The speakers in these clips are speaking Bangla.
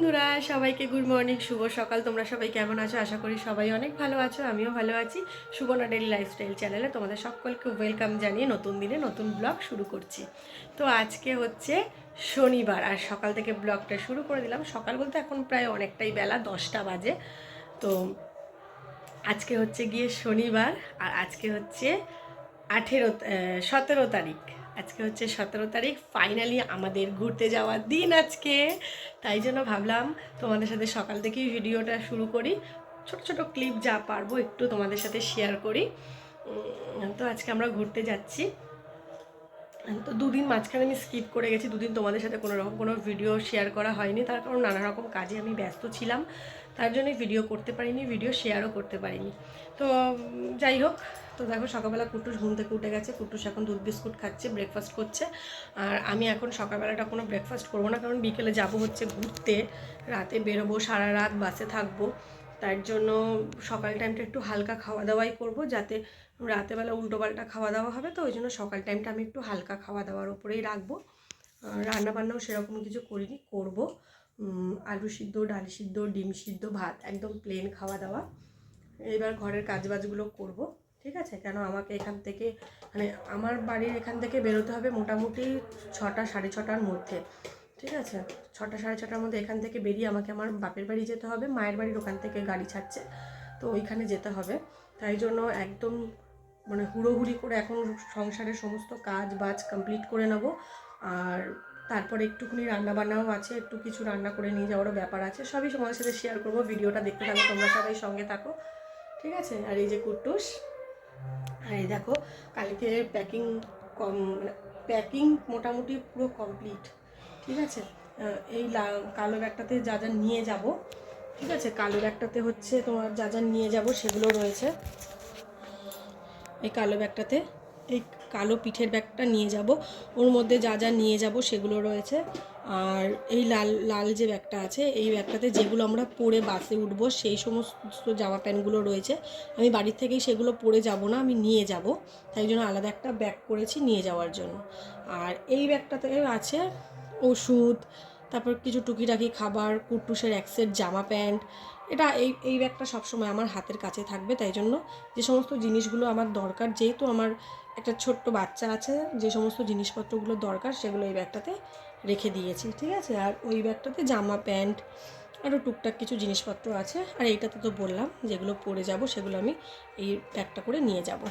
বন্ধুরা, সবাইকে গুড মর্নিং শুভ সকাল। তোমরা সবাই কেমন আছো? আশা করি সবাই অনেক ভালো আছো, আমিও ভালো আছি। সুবর্ণা ডেলি লাইফস্টাইল চ্যানেলে তোমাদের সকলকে ওয়েলকাম জানিয়ে নতুন দিনে নতুন ব্লগ শুরু করছি। তো আজকে হচ্ছে শনিবার, আর সকাল থেকে ব্লগটা শুরু করে দিলাম। সকাল বলতে এখন প্রায় অনেকটাই বেলা, দশটা বাজে। তো আজকে হচ্ছে গিয়ে শনিবার, আর আজকে হচ্ছে আঠেরো সতেরো তারিখ। আজকে হচ্ছে সতেরো তারিখ। ফাইনালি আমাদের ঘুরতে যাওয়ার দিন আজকে। তাই জন্য ভাবলাম তোমাদের সাথে সকাল থেকেই ভিডিওটা শুরু করি। ছোট ছোট ক্লিপ যা পারব একটু তোমাদের সাথে শেয়ার করি। তো আজকে আমরা ঘুরতে যাচ্ছি। তো দুদিন মাঝখানে আমি স্কিপ করে গেছি। দুদিন তোমাদের সাথে কোনো রকম কোনো ভিডিও শেয়ার করা হয়নি। তার কারণ নানা রকম কাজে আমি ব্যস্ত ছিলাম। তার জন্যই ভিডিও করতে পারিনি ভিডিও শেয়ারও করতে পারিনি। তো, যাই হোক, তো দেখো সকালবেলা কুটুস ঘুম থেকে উঠে গেছে কুটুস এখন দুধ বিস্কুট খাচ্ছে ব্রেকফাস্ট করছে। আর আমি এখন সকালবেলাটা কোনো ব্রেকফাস্ট করব না, কারণ বিকেলে যাব হচ্ছে ঘুরতে। রাতে বেরোবো, সারা রাত বাসে থাকব। তার জন্য সকাল টাইমটা একটু হালকা খাওয়া দাওয়াই করব, যাতে রাতেবেলা উল্টোপাল্টা খাওয়া দাওয়া হবে। তো ওই জন্য সকাল টাইমটা আমি একটু হালকা খাওয়া দাওয়ার ওপরেই রাখব। রান্না বান্নাও সেরকম কিছু করিনি, করব। আলু সিদ্ধ, ডাল সিদ্ধ, ডিম সিদ্ধ, ভাত, একদম প্লেন খাওয়া দাওয়া। এবার ঘরের কাজবাজগুলো করব, ঠিক আছে? কেন আমাকে এখান থেকে মানে আমার বাড়ির এখান থেকে বেরোতে হবে মোটামুটি ছটা, সাড়ে ছটার মধ্যে, ঠিক আছে? ছটা, সাড়ে ছটার মধ্যে এখান থেকে বেরিয়ে আমাকে আমার বাপের বাড়ি যেতে হবে, মায়ের বাড়ির ওখান থেকে গাড়ি ছাড়ছে, তো ওইখানে যেতে হবে। তাই জন্য একদম মানে হুড়োহুড়ি করে এখন সংসারের সমস্ত কাজ বাজ কমপ্লিট করে নেব। আর তারপরে একটুখানি রান্না বান্নাও আছে, একটু কিছু রান্না করে নিয়ে যাওয়ারও ব্যাপার আছে। সবই তোমাদের সাথে শেয়ার করব, ভিডিওটা দেখতে থাকো, তোমরা সবাই সঙ্গে থাকো। ঠিক আছে? আর এই যে কুট্টুস আর এই দেখো, কালকে প্যাকিং কম প্যাকিং মোটামুটি পুরো কমপ্লিট ঠিক আছে? এই কালো ব্যাগটাতে যা যা নিয়ে যাব, ঠিক আছে? কালো ব্যাগটাতে হচ্ছে তোমার যা যা নিয়ে যাব সেগুলো রয়েছে। এই কালো ব্যাগটাতে এই কালো পিঠের ব্যাগটা নিয়ে যাব। ওর মধ্যে যা যা নিয়ে যাব সেগুলো রয়েছে। আর এই লাল লাল যে ব্যাগটা আছে, এই ব্যাগটাতে যেগুলো আমরা পরে বাসে উঠবো, সেই সমস্ত জামা প্যান্টগুলো রয়েছে। আমি বাড়ির থেকেই সেগুলো পরে যাব না, আমি নিয়ে যাব। তাই জন্য আলাদা একটা ব্যাগ করেছি নিয়ে যাওয়ার জন্য। আর এই ব্যাগটাতে আছে ওষুধ তারপর কিছু টুকিটাকি খাবার, কুট্টুসের এক সেট জামা প্যান্ট। এটা এই এই ব্যাগটা সবসময় আমার হাতের কাছে থাকবে, তাই জন্য যে সমস্ত জিনিসগুলো আমার দরকার, যেহেতু আমার একটা ছোট্ট বাচ্চা আছে, যে সমস্ত জিনিসপত্রগুলো দরকার, সেগুলো এই ব্যাগটাতে রেখে দিয়েছি, ঠিক আছে? আর ওই ব্যাগটাতে জামা প্যান্ট আরও টুকটাক কিছু জিনিসপত্র আছে। আর এইটাতে তো বললাম, যেগুলো পরে যাব, সেগুলো আমি এই ব্যাগটা করে নিয়ে যাব।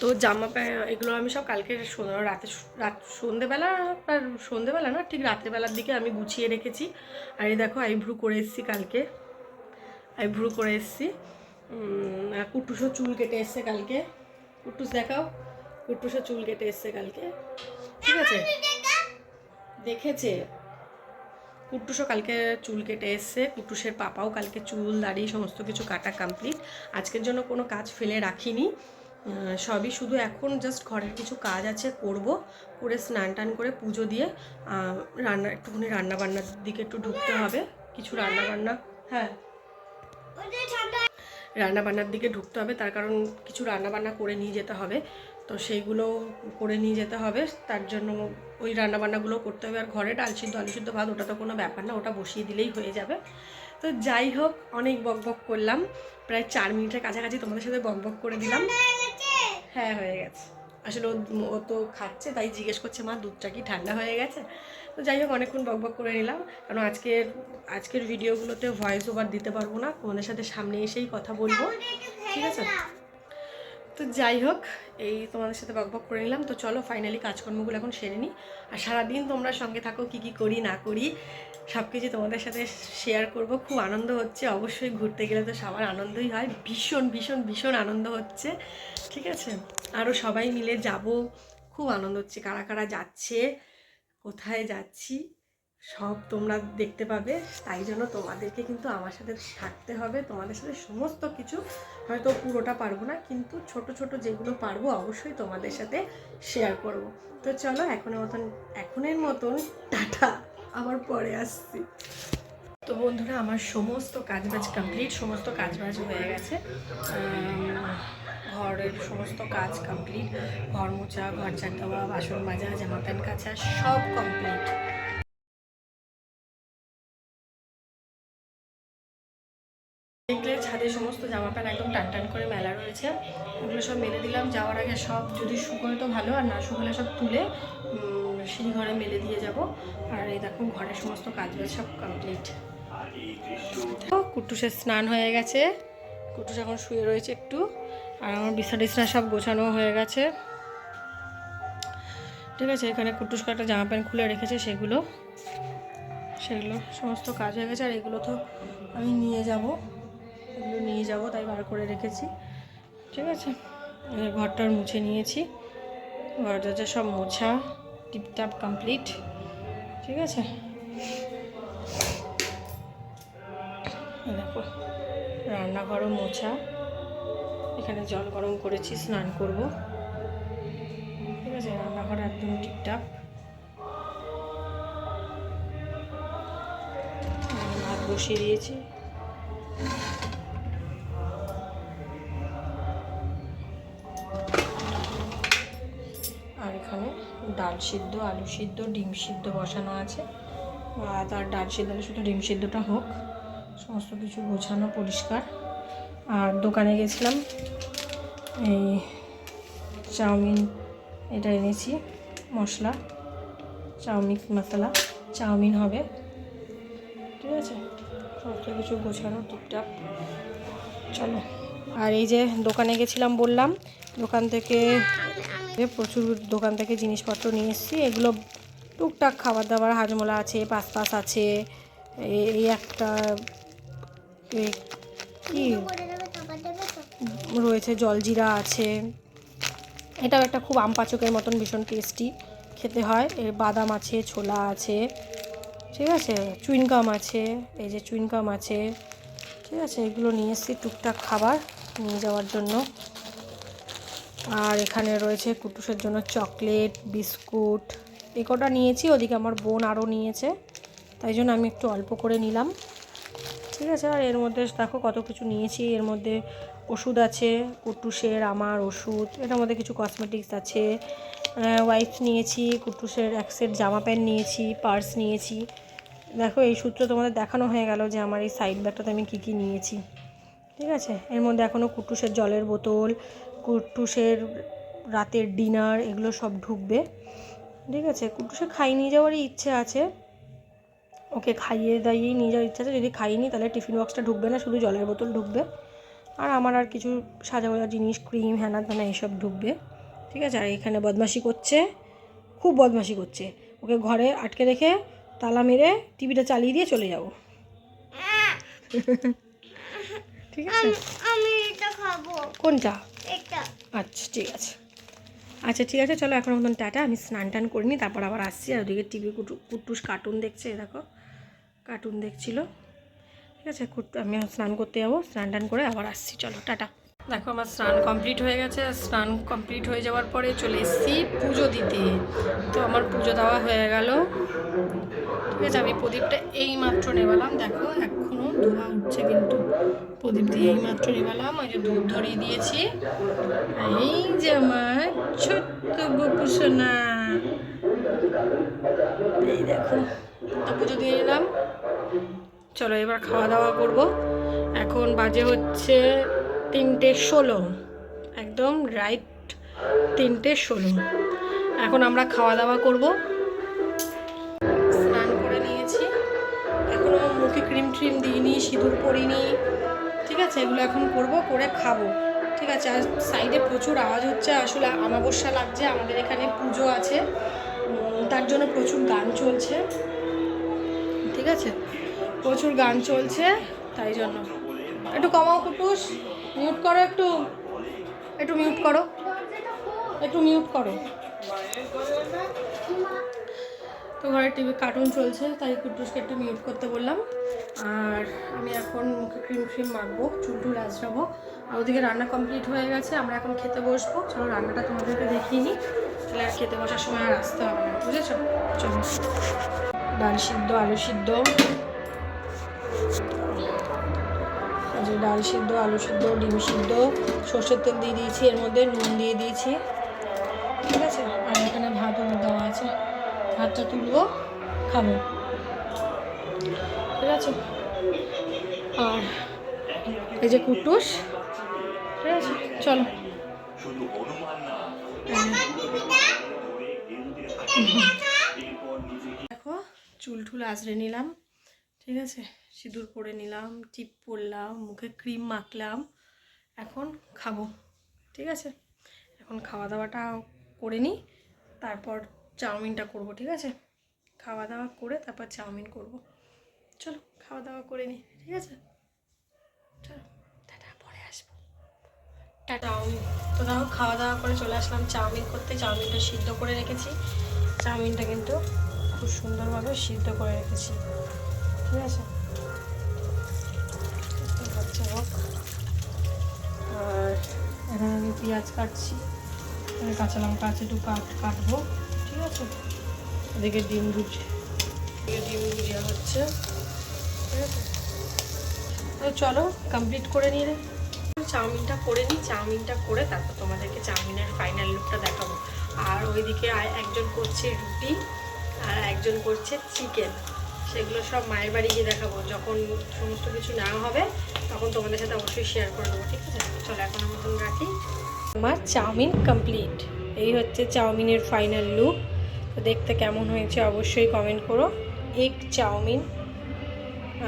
তো জামা প্যান্ট এগুলো আমি সব কালকে রাতে রাত সন্ধেবেলা সন্ধেবেলা না, ঠিক রাত্রেবেলার দিকে আমি গুছিয়ে রেখেছি। আর এই দেখো আইভ্রু করে এসেছি কালকে। আইভ্রু করে এসেছি। কুটুসও চুল কেটে এসছে কালকে। কুটুস দেখাও। কুটুসও চুল কেটে এসছে কালকে। ঠিক আছে? দেখেছে? কুট্টুসও কালকে চুল কেটে এসছে। কুট্টুসের পাপাও কালকে চুল, দাড়ি, সমস্ত কিছু কাটা কমপ্লিট আজকের জন্য কোনো কাজ ফেলে রাখিনি। সবই শুধু এখন জাস্ট ঘরের কিছু কাজ আছে, করব। করে স্নান টান করে পুজো দিয়ে রান্না, একটুখানি রান্না বান্নার দিকে একটু ঢুকতে হবে। কিছু রান্না বান্না হ্যাঁ। রান্না বান্নার দিকে ঢুকতে হবে, তার কারণ কিছু রান্না বান্না করে নিয়ে যেতে হবে। তো সেইগুলো করে নিয়ে যেতে হবে, তার জন্য ওই রান্না বান্নাগুলো করতে হবে। আর ঘরে ডাল সিদ্ধ, আলু সিদ্ধ, ভাত, ওটা তো কোনো ব্যাপার না, ওটা বসিয়ে দিলেই হয়ে যাবে। তো যাই হোক, অনেক বক বক করলাম। প্রায় চার মিনিটের কাছাকাছি তোমাদের সাথে বক বক করে দিলাম। হ্যাঁ হয়ে গেছে। আসলে ও তো খাচ্ছে, তাই জিজ্ঞেস করছে, মা, দুধটা কি ঠান্ডা হয়ে গেছে? তো যাই হোক, অনেকক্ষণ বক বক করে নিলাম। কারণ আজকের আজকের ভিডিওগুলোতে ভয়েস ওভার দিতে পারব না। তোমাদের সাথে সামনে এসেই কথা বলব। ঠিক আছে? তো যাই হোক, এই তোমাদের সাথে বক বক করে নিলাম। তো চলো ফাইনালি কাজকর্মগুলো এখন সেরে নিই। আর সারাদিন তোমরা সঙ্গে থাকো, কি কি করি, না করি সব কিছু তোমাদের সাথে শেয়ার করব। খুব আনন্দ হচ্ছে। অবশ্যই ঘুরতে গেলে তো সবার আনন্দই হয়। ভীষণ ভীষণ ভীষণ আনন্দ হচ্ছে। ঠিক আছে? আরও সবাই মিলে যাব। খুব আনন্দ হচ্ছে। কারা কারা যাচ্ছে? কোথায় যাচ্ছি? সব তোমরা দেখতে পাবে, তাই জন্য তোমাদেরকে কিন্তু আমার সাথে থাকতে হবে। তোমাদের সাথে সমস্ত কিছু হয়তো পুরোটা পারব না, কিন্তু ছোট ছোট যেগুলো পারব অবশ্যই তোমাদের সাথে শেয়ার করব। তো চলো, এখনের মতন এখনের মতন টাটা, আবার পরে আসছি। তো বন্ধুরা, আমার সমস্ত কাজবাজ কমপ্লিট সমস্ত কাজবাজ হয়ে গেছে। ঘরের সমস্ত কাজ কমপ্লিট ঘর মোছা, ঘর ঝাড় দেওয়া, বাসন মাজা জামা প্যান্ট কাচা, সব কমপ্লিট দেখলে ছাদে সমস্ত জামা প্যান্ট একদম টান টান করে মেলা রয়েছে। এগুলো সব মেলে দিলাম। যাওয়ার আগে সব যদি শুকোয় তো ভালো, আর না শুকোলে সব তুলে সিঁড়ি ঘরে মেলে দিয়ে যাব। আর এই দেখো ঘরের সমস্ত কাজ সব কমপ্লিট কুটুসের স্নান হয়ে গেছে। কুটুস এখন শুয়ে রয়েছে একটু। আর আমার বিছনা টিছনা সব গোছানো হয়ে গেছে। ঠিক আছে, এখানে কুটুস কাটা জামা প্যান্ট খুলে রেখেছে, সেগুলো সেগুলো সমস্ত কাজ হয়ে গেছে। আর এগুলো তো আমি নিয়ে যাব। এগুলো নিয়ে যাব, তাই বার করে রেখেছি। ঠিক আছে? ঘরটার মুছে নিয়েছি। ঘর দরজা সব মোছা, টিপটাপ কমপ্লিট ঠিক আছে? দেখো, রান্নাঘরও মোছা। এখানে জল গরম করেছি, স্নান করব। ঠিক আছে? রান্নাঘর একদম টিপটাপ। ভাত বসিয়ে দিয়েছি। ডাল সিদ্ধ, আলু সিদ্ধ, ডিম সিদ্ধ বসানো আছে। ভাত আর ডাল সিদ্ধ শুধু ডিম সিদ্ধটা হোক, সমস্ত কিছু গোছানো পরিষ্কার। আর দোকানে গেছিলাম, এই চাউমিন, এটা এনেছি, মশলা, চাউমিন মশলা, চাউমিন হবে। ঠিক আছে? সমস্ত কিছু গোছানো টুকটাক। চলো। আর এই যে দোকানে গেছিলাম বললাম, দোকান থেকে প্রচুর দোকান থেকে জিনিসপত্র নিয়ে এসেছি। এগুলো টুকটাক খাবার দাবার হাজমোলা আছে, পাসপাস আছে এই একটা কি? রয়েছে জলজিরা আছে। এটাও একটা খুব আম পাচকের মতন ভীষণ টেস্টি খেতে হয়। এর বাদাম আছে, ছোলা আছে, ঠিক আছে? চুইনকাম আছে, এই যে চুইনকাম আছে, ঠিক আছে? এগুলো নিয়ে এসেছি টুকটাক খাবার নিয়ে যাওয়ার জন্য। আর এখানে রয়েছে কুটুসের জন্য চকলেট, বিস্কুট, এ কটা নিয়েছি, ওদিকে আমার বোন আরও নিয়েছে, তাই জন্য আমি একটু অল্প করে নিলাম। ঠিক আছে, আর এর মধ্যে দেখো কত কিছু নিয়েছি, এর মধ্যে ওষুধ আছে, কুটুসের আমার ওষুধ, এটার মধ্যে কিছু কসমেটিক্স আছে ওয়াইপস নিয়েছি, কুটুসের এক সেট জামা প্যান্ট নিয়েছি পার্স নিয়েছি। দেখো এই সূত্র তোমাদের দেখানো হয়ে গেল যে আমার এই সাইড ব্যাগটাতে আমি কী কী নিয়েছি। ঠিক আছে, এর মধ্যে এখনও কুটুসের জলের বোতল কুটুসের রাতের ডিনার এগুলো সব ঢুকবে। ঠিক আছে কুটুসে খাইয়ে নিয়ে যাওয়ারই ইচ্ছে আছে। ওকে খাইয়ে দাইয়েই নিয়ে যাওয়ার ইচ্ছা আছে। যদি খাইনি তাহলে টিফিন বক্সটা ঢুকবে না শুধু জলের বোতল ঢুকবে। আর আমার আর কিছু সাজা গোজা জিনিস ক্রিম হ্যানা ত্যানা এইসব ঢুকবে। ঠিক আছে আর এখানে বদমাশি করছে খুব বদমাশি করছে। ওকে ঘরে আটকে রেখে তালা মেরে টিভিটা চালিয়ে দিয়ে চলে যাব। ঠিক আছে? আমি এটা খাব। কোনটা? আচ্ছা ঠিক আছে। আচ্ছা ঠিক আছে, চলো এখন মতন টাটা। আমি স্নান টান করিনি তারপর আবার আসছি। আর ওদিকে টিভি কুটু, কুটুস কার্টুন দেখছে দেখো। কার্টুন দেখছিল। ঠিক আছে আমি স্নান করতে যাব। স্নান টান করে আবার আসছি। চলো, টাটা। দেখো, আমার স্নান কমপ্লিট হয়ে গেছে। স্নান কমপ্লিট হয়ে যাওয়ার পরে চলে এসেছি পুজো দিতে। তো আমার পুজো দেওয়া হয়ে গেল। ঠিক আছে, আমি প্রদীপটা এই মাত্র নেবালাম দেখো এখনও ধোয়া উঠছে কিন্তু। প্রদীপ দিয়ে এই মাত্র নেবালাম, ওই যে দুধ ধরিয়ে দিয়েছি। এই যে আমার ছোট্ট সোনা। এই দেখো তো পুজো দিয়ে এলাম। চলো এবার খাওয়া দাওয়া করব। এখন বাজে হচ্ছে তিনটে ষোলো। একদম রাইট তিনটে ষোলো। এখন আমরা খাওয়া দাওয়া করব। ট্রিম দিইনি, সিঁদুর পরিনি। ঠিক আছে, এগুলো এখন করব, করে খাব। ঠিক আছে, আর সাইডে প্রচুর আওয়াজ হচ্ছে, আসলে আমাবস্যা লাগছে, আমাদের এখানে পুজো আছে। তার জন্য প্রচুর গান চলছে। ঠিক আছে, প্রচুর গান চলছে, তাই জন্য। একটু কমাও কুটুস মিউট করো একটু। একটু মিউট করো। একটু মিউট করো। তো ঘরে টিভি কার্টুন চলছে, তাই কুটুসকে একটু মিউট করতে বললাম। আর আমি এখন মুখে ক্রিম ক্রিম মাখবো, চুল টুল আঁচড়াবো আর ওদিকে রান্না কমপ্লিট হয়ে গেছে, আমরা এখন খেতে বসবো। চলো রান্নাটা তোমাদেরকে দেখিয়ে নিই। তাহলে আর খেতে বসার সময় আর আসতে হবে না, বুঝেছ? চলো। ডাল সিদ্ধ, আলু সিদ্ধ। যে ডাল সিদ্ধ, আলু সিদ্ধ, ডিম সিদ্ধ। সর্ষের তেল দিয়ে দিয়েছি, এর মধ্যে নুন দিয়ে দিয়েছি। ঠিক আছে? আর এখানে ভাতও দেওয়া আছে। ভাতটা তুলবো, খাব। ঠিক আছে? আর এই যে কুটুস, ঠিক আছে? চলো। দেখো, চুল টুল আঁচড়ে নিলাম, ঠিক আছে? সিঁদুর পরে নিলাম, টিপ পরলাম, মুখে ক্রিম মাখলাম, এখন খাব, ঠিক আছে? এখন খাওয়া দাওয়াটা করে নিই, তারপর চাউমিনটা করব, ঠিক আছে? খাওয়া দাওয়া করে তারপর চাউমিন করব। চলো খাওয়া দাওয়া করে নিই ঠিক আছে? চলো চাউমিন তো দেখো খাওয়া দাওয়া করে চলে আসলাম। চাউমিন করতে চাউমিনটা সিদ্ধ করে রেখেছি। চাউমিনটা কিন্তু খুব সুন্দরভাবে সিদ্ধ করে রেখেছি, ঠিক আছে? হোক আর এখন আমি পেঁয়াজ কাটছি কাঁচা লঙ্কা আছে একটু কাট কাটবো। এদিকে ডিম ভুজি। ডিম ভুজিয়া হচ্ছে। তো চলো কমপ্লিট করে নিয়ে চাউমিনটা করে নিই, চাউমিনটা করে তারপর তোমাদেরকে চাউমিনের ফাইনাল লুকটা দেখাবো। আর ওইদিকে একজন করছে রুটি, আর একজন করছে চিকেন সেগুলো সব মায়ের বাড়ি গিয়ে দেখাবো। যখন সমস্ত কিছু নেওয়া হবে, তখন তোমাদের সাথে অবশ্যই শেয়ার করে দেবো, ঠিক আছে? চলো, এখন মতন রাখি। আমার চাউমিন কমপ্লিট এই হচ্ছে চাউমিনের ফাইনাল লুক তো দেখতে কেমন হয়েছে অবশ্যই কমেন্ট করো। এগ চাউমিন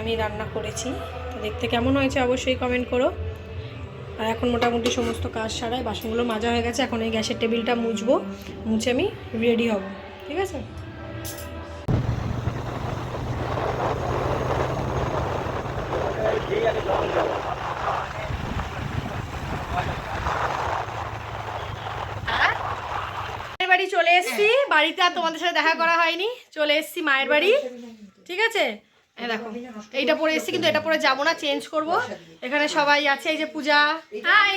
আমি রান্না করেছি। তো দেখতে কেমন হয়েছে অবশ্যই কমেন্ট করো। আর এখন মোটামুটি সমস্ত কাজ সারাই বাসনগুলো মাজা হয়ে গেছে, এখন এই গ্যাসের টেবিলটা মুছবো, মুছে আমি রেডি হব, ঠিক আছে? মায়ের বাড়ি চলে এসেছি। বাড়িতে আর তোমাদের সাথে দেখা করা হয়নি। চলে এসেছি মায়ের বাড়ি। ঠিক আছে? এই দেখো, এইটা পরে এসেছি, কিন্তু এটা পরে যাব না, চেঞ্জ করব। এখানে সবাই আছে, এই যে পূজা। হাই!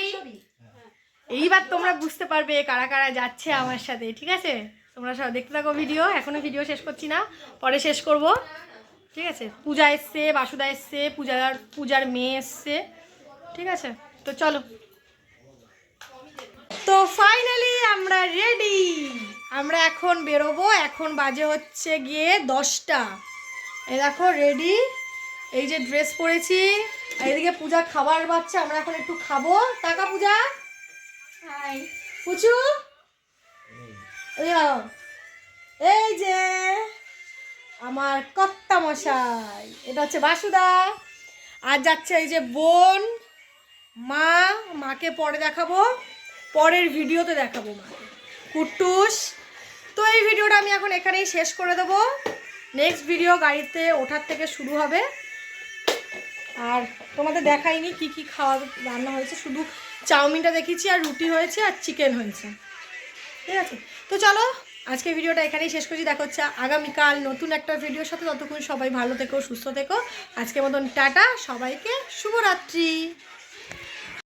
এইবার তোমরা বুঝতে পারবে কারা কারা যাচ্ছে আমার সাথে, ঠিক আছে? তোমরা সব দেখতে থাকো ভিডিও, এখনও ভিডিও শেষ করছি না, পরে শেষ করব। ঠিক আছে? পূজা এসছে, বাসুদা এসছে, পূজার পূজার মেয়ে এসছে, ঠিক আছে? তো চলো তো ফাইনালি আমরা রেডি আমরা এখন বেরোবো এখন বাজে হচ্ছে গিয়ে দশটা। এই দেখো রেডি এই যে ড্রেস পরেছি। এদিকে পূজা খাবার বাচ্চা আমরা এখন একটু খাব। টাকা পূজা? হাই পুচু? এই এই যে আমার কর্তা মশাই এটা হচ্ছে বাসুদা। আর যাচ্ছে এই যে বোন মা মাকে পরে দেখাবো। পরের ভিডিওতে দেখাবো মাকে কুটুস তো এই ভিডিওটা আমি এখন এখানেই শেষ করে দেবো। নেক্সট ভিডিও গাড়িতে ওঠার থেকে শুরু হবে। আর তোমাদের দেখাইনি কি কি খাওয়া, রান্না হয়েছে। শুধু চাউমিনটা দেখেছি আর রুটি হয়েছে, আর চিকেন হয়েছে। ঠিক আছে? তো চলো আজকে ভিডিওটা এখানেই শেষ করছি। দেখা হচ্ছে আগামীকাল নতুন একটা ভিডিওর সাথে। ততক্ষণ সবাই ভালো থেকো, সুস্থ থেকো। আজকের মতন টাটা, সবাইকে শুভরাত্রি।